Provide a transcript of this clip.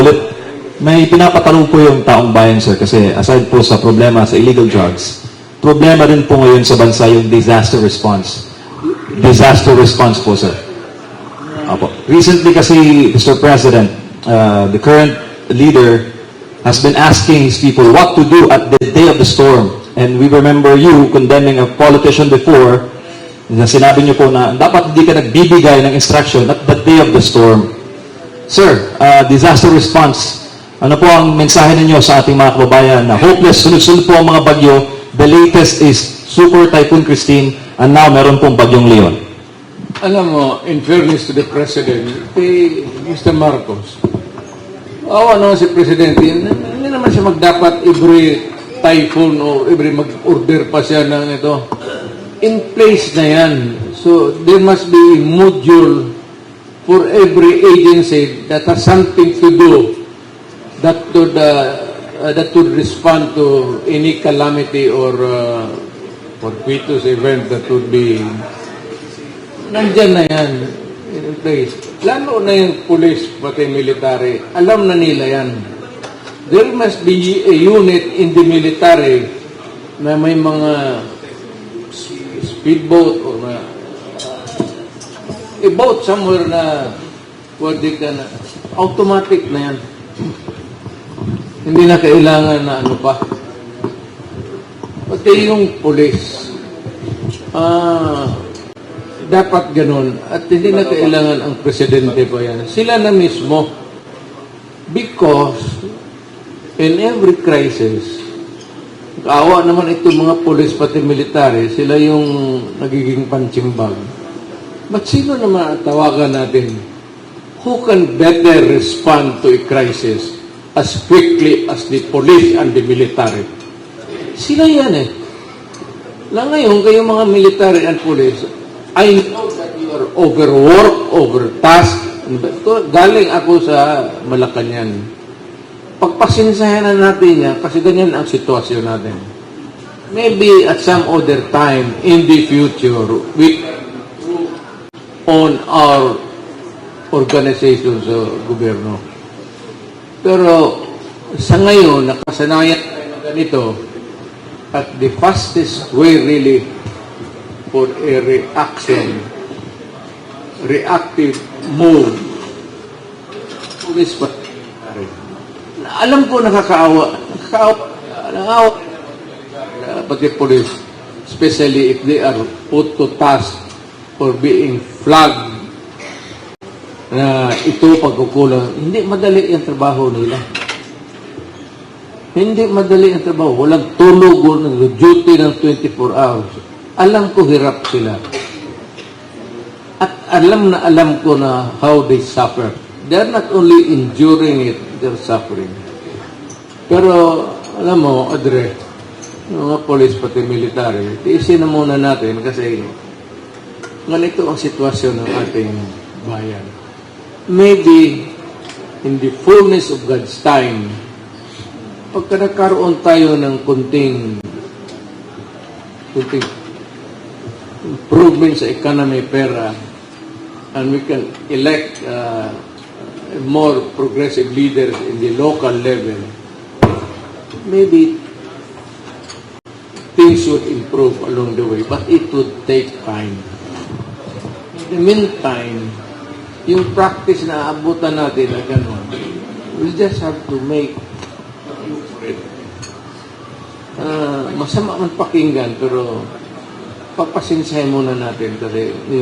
ulit. May pinapatanong po yung taong bayan, sir, kasi aside po sa problema sa illegal drugs, problema rin po ngayon sa bansa yung disaster response. Disaster response po, sir. Apo. Recently kasi, Mr. President, uh, the current leader has been asking his people what to do at the day of the storm. And we remember you condemning a politician before na sinabi niyo po na dapat hindi ka nagbibigay ng instruction at the day of the storm. Sir, uh, disaster response. Ano po ang mensahe ninyo sa ating mga kababayan na hopeless, sunod-sunod po ang mga bagyo. The latest is Super Typhoon Christine and now meron pong bagyong Leon. Alam mo, in fairness to the President, kay Mr. Marcos, awa naman si Presidente, hindi naman siya magdapat every typhoon or every mag-order pa siya ng ito. In place na yan. So, there must be module for every agency that has something to do that would, uh, that would respond to any calamity or uh, fortuitous event that would be nandyan na yan in place. Lalo na yung police, pati military, alam na nila yan. There must be a unit in the military na may mga speedboat or na a boat somewhere na pwede ka na automatic na yan. Hindi na kailangan na ano pa. Pati yung police. Ah, dapat ganun. At hindi na kailangan ang presidente pa yan. Sila na mismo. Because in every crisis, kaawa naman itong mga polis pati military, sila yung nagiging punching. But sino naman ang tawagan natin? Who can better respond to a crisis as quickly as the police and the military? Sila yan eh. Na ngayon, kayo mga military and police, I know that you are overworked, overtasked. Galing ako sa Malacanang. Pagpasinsahan na natin yan, kasi ganyan ang sitwasyon natin. Maybe at some other time in the future, we on our organization sa gobyerno. Pero sa ngayon, nakasanayan tayo na ganito, at the fastest way really for a reaction, reactive move, police pa. Alam ko nakakaawa, nakakaawa, nakakaawa, pati police, especially if they are put to task for being flagged na ito pagkukulang, hindi madali ang trabaho nila. Hindi madali ang trabaho. Walang tulog o nag-duty ng 24 hours. Alam ko hirap sila. At alam na alam ko na how they suffer. They're not only enduring it, they're suffering. Pero, alam mo, Adre, mga police pati military, tiisin na muna natin kasi ganito ang sitwasyon ng ating bayan. Maybe, in the fullness of God's time, pagka nagkaroon tayo ng kunting kunting improvement sa economy pera and we can elect uh, more progressive leaders in the local level maybe things would improve along the way but it would take time. In the meantime yung practice na abutan natin na gano'n we just have to make Ah, masama man pakinggan pero papasinsahin muna natin kasi